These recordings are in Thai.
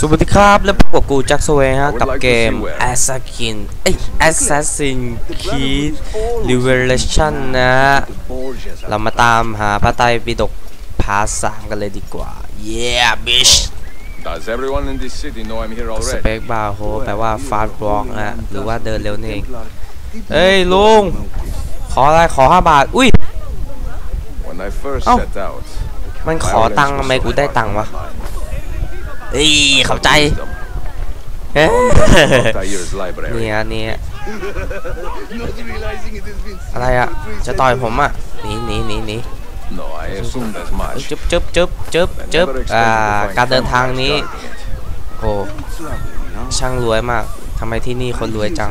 สวัสดีครับแล้วพบกับกูแจ็คสเวย์ฮะกับเกม Assassin เอ้ย Assassin Creed Revelation นะฮะเรามาตามหาพระไตรปิฎกพาร์ทสามกันเลยดีกว่า Yeah bitch Does everyone in this city know I'm here ส already? เปคบาร์โฮแปลว่า fast walk นะฮะหรือว่าเดินเร็วนี่เองเฮ้ยลุง ขออะไรขอ5บาท อุ้ย When I first Oh. set out, มันขอตังค์ทำไมกูได้ตังค์วะ เอ้ยเข้าใจเฮ้ย Altair's library. เนี่ยเนี่ยอะไรอะจะต่อยผมอะหนีหนีหนีหนี No, I assumed as much. จึ๊บจึ๊บจึ๊บจึ๊บ I จึ๊บ never อ่า expected to find การเดินทาง vampires นี้ guarding it. โอ้ช่างรวยมากทำไมที่นี่คนรวยจัง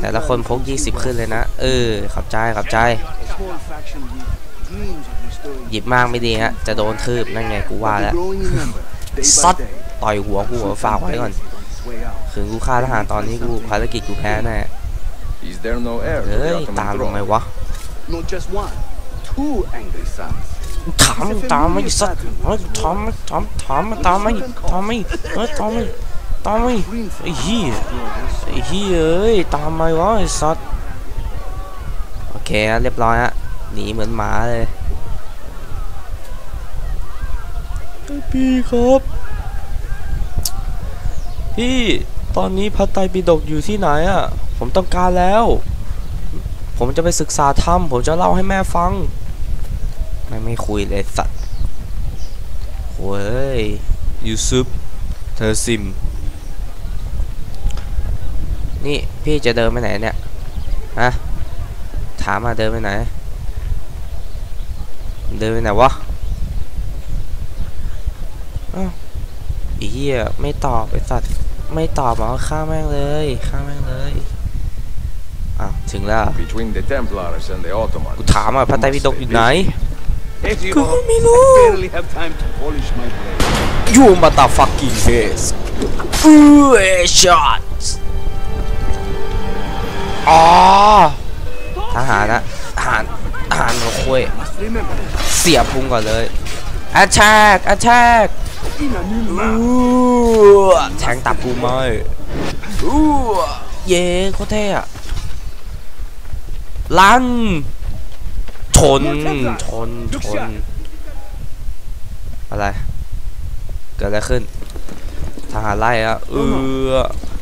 แต่ละคนพก 20 ขึ้นเลยนะ เออขอบใจขอบใจ หยิบมากไม่ดีฮะ จะโดนทืบนั่นไงกูว่าแล้ว ซัดต่อยหัวกูหัวฝากไว้ก่อนถึงกูฆ่าทหารตอนนี้กูภารกิจกูแพ้แน่ Is there no heir to เฮ้ย the ตาม Ottoman ทำไม throne? วะ Not just one, two angry sons. ถามตามไม่สัตว์เฮ้ยถามถามถามตามไม่ตามไม่เฮ้ยตามไม่ตามไม่ไอ้เหี้ยไอ้เหี้ยเอ้ยตามไม่วะไอ้สัตว์โอเคฮะเรียบร้อยฮะหนีเหมือนหมาเลย พี่ครับ พี่ตอนนี้พระไตรปิฎกอยู่ที่ไหนอะ ผมต้องการแล้ว ผมจะไปศึกษาธรรม ผมจะเล่าให้แม่ฟัง ไม่ไม่คุยเลยสัตว์โว้ยยูซุปเธอซิม นี่พี่จะเดินไปไหนเนี่ย ฮะ ถามมาเดินไปไหน เดินไปไหนวะ อ้าวไอ้เหี้ยไม่ตอบไอ้สัตว์ไม่ตอบเหรอฆ่าแม่งเลยฆ่าแม่งเลยอ้าวถึงแล้ว Between the Templars and the กู Ottomans. ถามอะพระไตรปิฎกอยู่ไหน If you กูไม่รู้ barely have time to polish my blade. You motherfucking face. Ooh, shot. อ๋อทหารนะทหารทหารหัวคุย Must remember, เสียบพุงก่อนเลย attack attack in a new อู้ แทงตับกูไมอู้เย้โคตรเท่อะลันชนชนชนอะไร เกิดอะไรขึ้น ทหารไล่อะเออ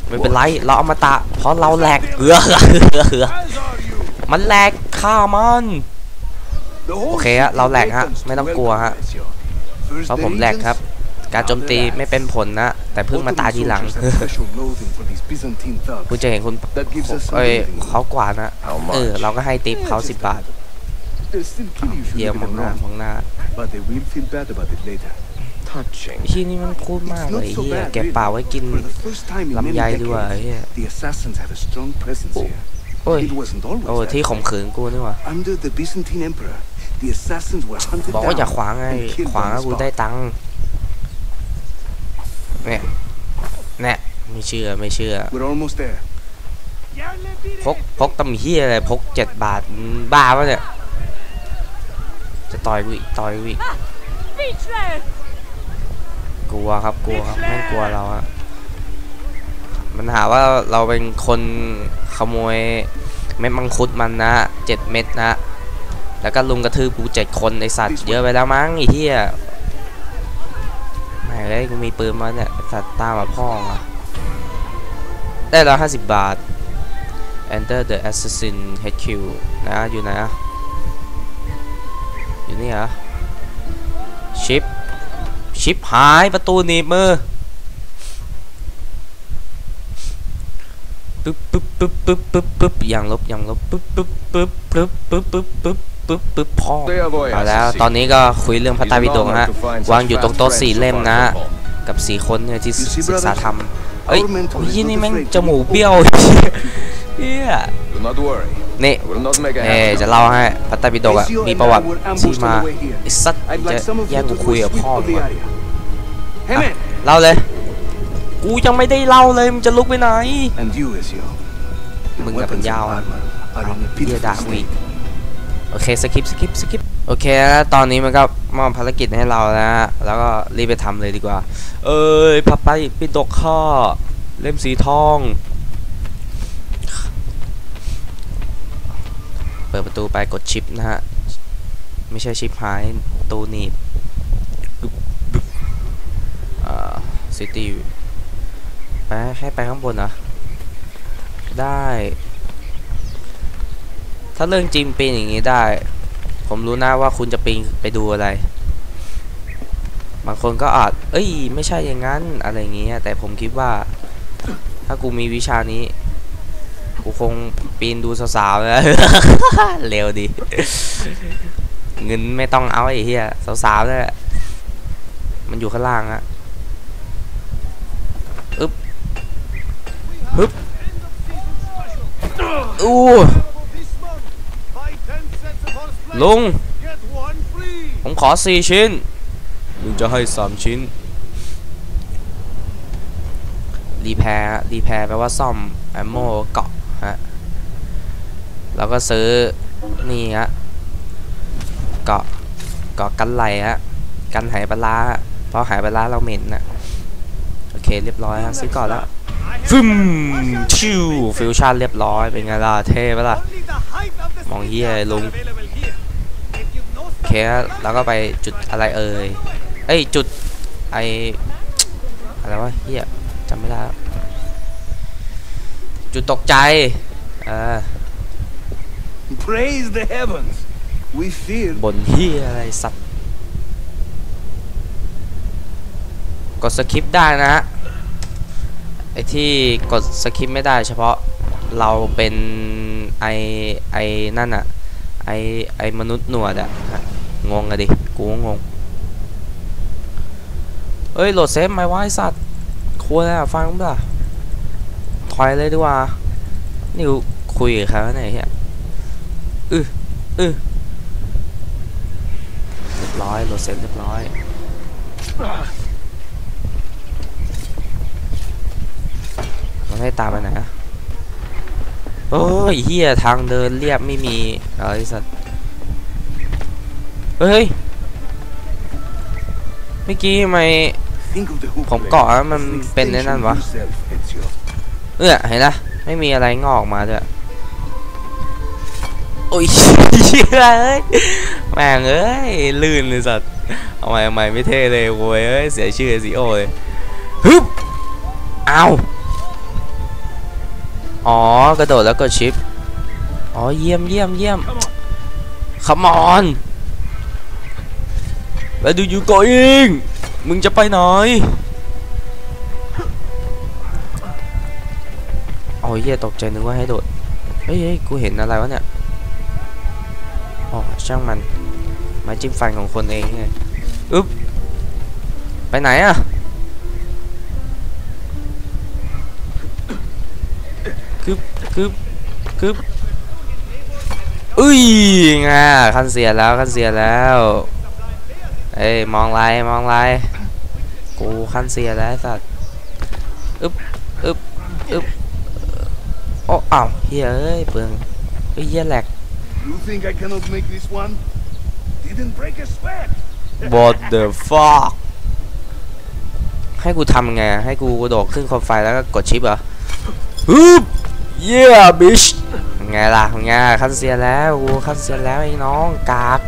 ไม่เป็นไร เราเอามาตะ เพราะเราแหลกเออมันแหลกฆ่ามันโอเคฮะเราแหลกฮะ ไม่ต้องกลัวฮะเพราะผมแหลกครับ การโจมตีไม่เป็นผลนะ แต่เพิ่งมาตายทีหลัง Ottoman soldiers have special loathing for these Byzantine thugs. คุณจะเห็นคุณ That gives us เอ้ย something. เขากว่านะ How เออ much? เราก็ให้ติปเขาสิบบาท They'll still kill you if you เยี่ยม leave มอง them หน้า wrong, มองหน้า but they will feel bad about it later. Touching. ที่นี่มันพูดมาก It's เลย not so เฮีย bad, เก็บป่าไว้กิน For the first time in many ลำไยดีกว่า decades, เฮีย the assassins have a strong presence Oh. here. โอ้ย It wasn't always โอ้ย that ที่ข่ม way. ขืนกูนี่หว่า Under the Byzantine emperor, the assassins were hunted บอกว่าอย่า down ขวางไง and killed ขวาง on แล้ว the กู spot. ได้ตังค์เนี่ย เนี่ยไม่เชื่อไม่เชื่อ We're almost there. พกพกตำเฮียอะไรพกเจ็ดบาทมึงบ้าปะเนี่ยจะต่อยกูอีกต่อยกูอีก Speechless! กลัวครับกลัวครับไม่กลัวเราอะมันหาว่าเราเป็นคนขโมยเม็ดมังคุดมันนะเจ็ดเม็ดนะแล้วก็ลุงกระทืบกูเจ็ดคนไอสัตว์เยอะไปแล้วมั้งไอ้เหี้ยไม่ง เลยกูมีปืนมาเนี่ยสัตว์ตามาพ่อมาได้แล้วห้าสิบบาท Enter the Assassin HQ นะอยู่ไหนอะอยู่นี่เหรอชิปชิปหายประตูหนีบมือปึ๊บปึ๊บปึ๊บปึ๊บปึ๊บปึ๊บอย่างลบอย่างลบปึ๊บปึ๊บปึ๊บปึ๊บปึ๊บปึ๊บปึ๊บ ปึ๊บปึ๊บพ่อ They avoid เอาแล้ว assassin. ตอนนี้ก็คุยเรื่องพระ It's ไตร an ปิฎก honor ฮะ to find วาง such อยู่ตรง fast โต๊ะ friends สี่ so เล่ม far นะ from home. กับสี่คนเนี่ยที่ You see, ศึกษา brothers? ธรรมเอ้ย Our mentor ยี่ is นี่ not แม่ง afraid จ to มูก open เบี้ยวเฮีย Do not worry. นี่ I will not make a เอ๊ habit จะ of เล่า it. ให้พระไตรปิฎกอะ Ezio มี and ประวั I ติ were ที่ ambushed มา on the way here. ไอ้สัตว์ I'd จะ like some of แย่ง you กู to คุย go กับ sweep พ่อ of มึง the วะ area. Hey man! เล่าเลย กูยังไม่ได้เล่าเลยมึงจะลุกไปไหน And you, Ezio. Your Mừng gặp weapons and nhau. armor are in a เฮีย pitiful ด่ากูอีก state. โอเคสกิปสกิปสกิปโอเคนะตอนนี้มันก็มอบภารกิจให้เราแล้วฮะแล้วก็รีบไปทำเลยดีกว่า เอ้ยพับไปปิดตกข้อ เล่มสีทอง เปิดประตูไปกดชิปนะฮะ ไม่ใช่ชิปหายตูหนีบซิตี้ไปให้ไปข้างบนเหรอได้าเรื่องจริงปีนอย่างนี้ได้ ผมรู้นะว่าคุณจะปีนไปดูอะไร บางคนก็อาจ เอ้ย ไม่ใช่อย่างนั้นอะไรอย่างเงี้ย แต่ผมคิดว่า ถ้ากูมีวิชานี้ กูคงปีนดูสาวๆแล้วเร็วดี เงินไม่ต้องเอาไอ้เหี้ยสาวๆนั่นแหละมันอยู่ข้างล่างอะอึ๊บฮึบอู้ ลุง ผมขอสี่ชิ้น ลุงจะให้สามชิ้น รีแพร์รีแพร์แปลว่าซ่อมแอมโมเกาะฮะ แล้วก็ซื้อ นี่ฮะ เกาะ เกาะกันไหลฮะ กันหายปลาร้าฮะเพราะหายปลาร้าเราเหม็นนะโอเค เรียบร้อยฮะ ซื้อก่อนแล้วฟึมชิวฟิวชั่นเรียบร้อย เป็นไงล่ะ เท่ปะล่ะ มองเฮียลุงโอเคฮะ แล้วก็ไปจุดอะไรเอ่ยเอ้ยจุดไออะไรวะเฮียจำไม่ได้แล้วจุดตกใจเออ Praise the heavens. We feared บนเฮียอะไรสัตว์กดสคริปต์ได้นะฮะไอที่กดสคริปต์ไม่ได้เฉพาะเราเป็นไอไอนั่นอะไอไอมนุษย์หนวดอะฮะ งงอะดิ กูงง เอ้ย โหลดเซฟไหมวะไอสัตว์ควรอะฟังป่ะ ถอยเลยดีกว่า นี่กูคุยกับเขาไหนเฮียอืออือเรียบร้อย โหลดเสร็จเรียบร้อยมันให้ตามไปไหนอะโอ้ยเฮียทางเดินเรียบไม่มีอะไรสัตว์ เฮ้ยเมื่อกี้ทำไมผมเกาะมันเป็นในนั่นวะเออเห็นนะไม่มีอะไรงอกมาด้วยโอ้ยเหี้ยเอ้ยแม่งเอ้ยลื่นเลยสัตว์เอาใหม่เอาใหม่ไม่เท่เลยโว้ยเอ้ยเสียชื่อซีโอเลยฮึบเอาอ๋อกระโดดแล้วกดชิปอ๋อเยี่ยมเยี่ยมเยี่ยม Come on Where do you going มึงจะไปไหนโอ้ยเหี้ยตกใจนึกว่าให้โดดเฮ้ยกูเห็นอะไรวะเนี่ยอ๋อช่างมันไม้จิ้มฟันของคนเองไงอึ๊บไปไหนอะกึบกึบกึบอุ้ยไงคันเสียแล้วคันเสียแล้ว เอ้ยมองไรมองไรกูคันเสียแล้วไอ้สัตว์อึ๊บอึ๊บอึ๊บโอ้อ้าวเฮ้ยเอ้ยเปลืองเฮ้ยเหี้ยแหลก You think I cannot make this one? Didn't break a sweat. What the fuck ให้กูทำไงอะให้กูกระโดดขึ้นโคมไฟแล้วก็กดชิปเหรอฮึบ yeah bitch ไงล่ะไงขั้นเสียแล้วกูขั้นเสียแล้วไอ้น้องกาก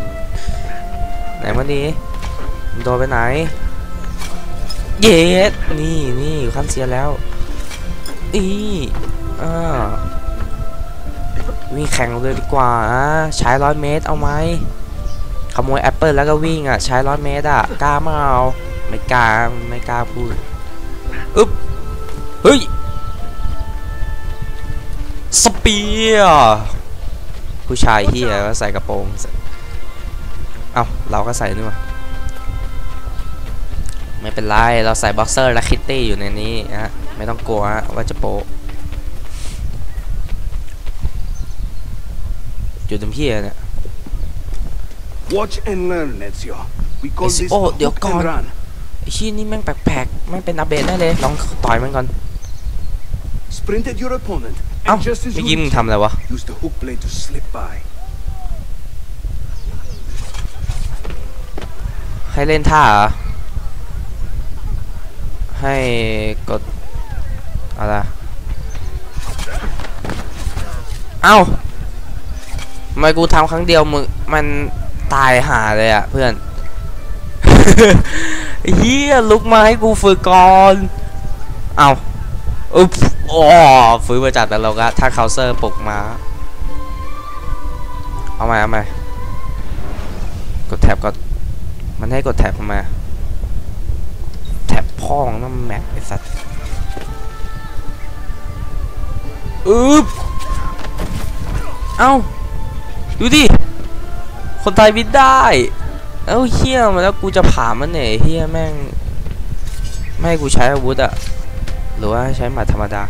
ไหนมันดีมึง โดนไปไหน เย็ดนี่นี่ขั้นเสียแล้วนี่อ่าวิ่งแข่งเลยดีกว่าอะใช้ร้อยเมตรเอาไหมขโมยแอปเปิลแล้วก็วิ่งอะใช้ร้อยเมตรอะกล้ามาเอาไม่กล้าไม่กล้าพูดอึ๊บเฮ้ยสเปียร์ผู้ชายเฮียก็ใส่กระโปรงเอาเราก็ใส่นี่มา ไม่เป็นไรเราใส่บ็อกเซอร์และคิตตี้อยู่ในนี้ฮะไม่ต้องกลัวว่าจะโปะอยู่ตรงที่เนี่ยนะโอ้เดี๋ยวก่อนไอชี้นี่แม่งแปลกๆไม่เป็นอาเบนได้เลยลองต่อยมันก่อนเอ้าไม่ยิ้มทำอะไรวะให้เล่นท่าเหร ให้กดอะไรเอ้าทำไมกูทำครั้งเดียวมึงมันตายหาเลยอะเพื่อนเฮียลุกมาให้กูฝึกก่อนเอาอุ๊บอ๋อฟื้นมาจากแต่เราก็ถ้าเคาเซอร์ปลุกมา เอาใหม่เอาใหม่กดแท็บก็มันให้กดแท็บมแท็บ พ่องนั่นแม็กไอสัตว์อึ๊บเอ้า ดูดิ คนไทยบินได้ เอ้าเฮี้ยมาแล้วกูจะผ่ามันเนี่ยเฮี้ยแม่ง ไม่ให้กูใช้อาวุธอะหรือว่าใช้หมัดธรรมดา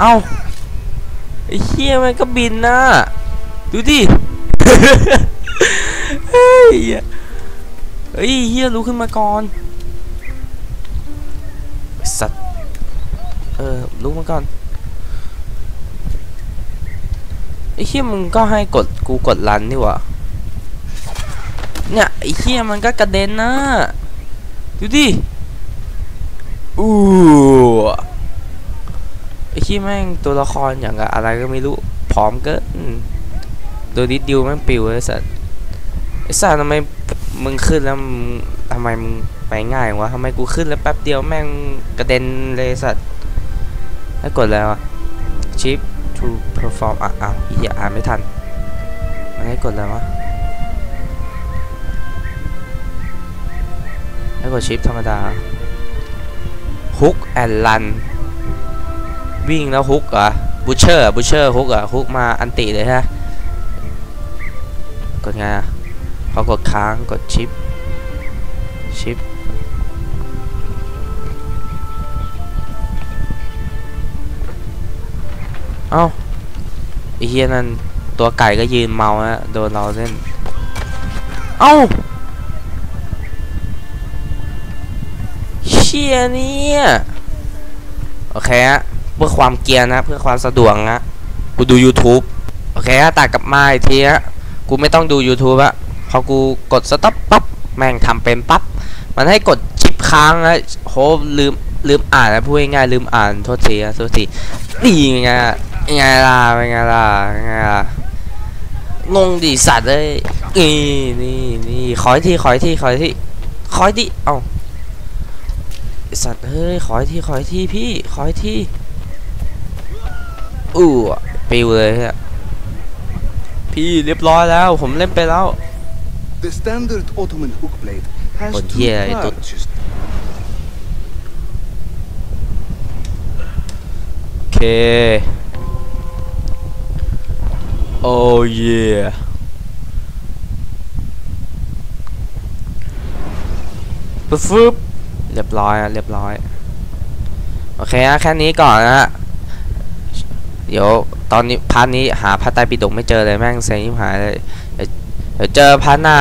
เอ้าไอ้เฮี้ยมันก็บินนะดูดิ เฮ้ยเฮ้ยเฮียรู้ขึ้นมาก่อนสัตว์เออลุกมาก่อนไอ้เฮี้ยมึงก็ให้กดกูกดรันนี่วะเนี่ยไอ้เฮี้ยมันก็กระเด็นนะดูดิอู้ไอ้เฮี้ยแม่งตัวละครอย่างกับอะไรก็ไม่รู้พร้อมเกิน ดยดิดดิวแม่งปิวเลยสัตว์ไอ้สัตว์ทำไมมึงขึ้นแล้วทำไมมึงไปง่ายวะทำไมกูขึ้นแล้วแป๊บเดียวแม่งกระเด็นเลยสัตว์ให้กดแล้วอะ Shift to perform อะอ้าวอีอย่าอ่านไม่ทันมันให้กดแล้ววะให้กด Shift ธรรมดา Hook and Run วิ่งแล้วฮุกเหรอ Butcher Butcher ฮุกเหรอฮุกมาอันติเลยฮะ กดไงอะพอกดค้างกด Shift Shift เอ้าไอ้เฮียนั่นตัวไก่ก็ยืนเมาแล้วโดนเราเล่น เอ้าเชี่ยเนี่ยโอเคฮะเพื่อความเกียร์นะเพื่อความสะดวกนะกูดู YouTube โอเคฮะตัดกลับมาอีกทีฮะ กูไม่ต้องดู YouTube อะพอกูกดสต็อปปั๊บแม่งทำเป็นปั๊บมันให้กดชิปค้างแล้วโหลืมลืมอ่านนะพูดง่ายๆลืมอ่านโทษทีนะโทษทีนี่ไงไงล่ะไงล่ะไงล่ะงงดิสัตว์เลยนี่นี่นี่ขออีกทีขออีกทีขออีกทีขออีกทีเอ้าไอ้สัตว์เฮ้ยขออีกทีขออีกทีพี่ขออีกทีอู้ปิวเลยฮะ พี่เรียบร้อยแล้ว ผมเล่นไปแล้ว The standard Ottoman hook blade has Oh, two yeah, it parts. โอเคโอ้เย่ปึ๊บฟึบเรียบร้อยอะเรียบร้อย โอเคนะแค่นี้ก่อนนะฮะ เดี๋ยวตอนนี้พาร์ทนี้หาพระไตรปิฎกไม่เจอเลยแม่งเซ็งยิ่หายเลยเดี๋ยวเดี๋ยวเจอพาร์ทหน้า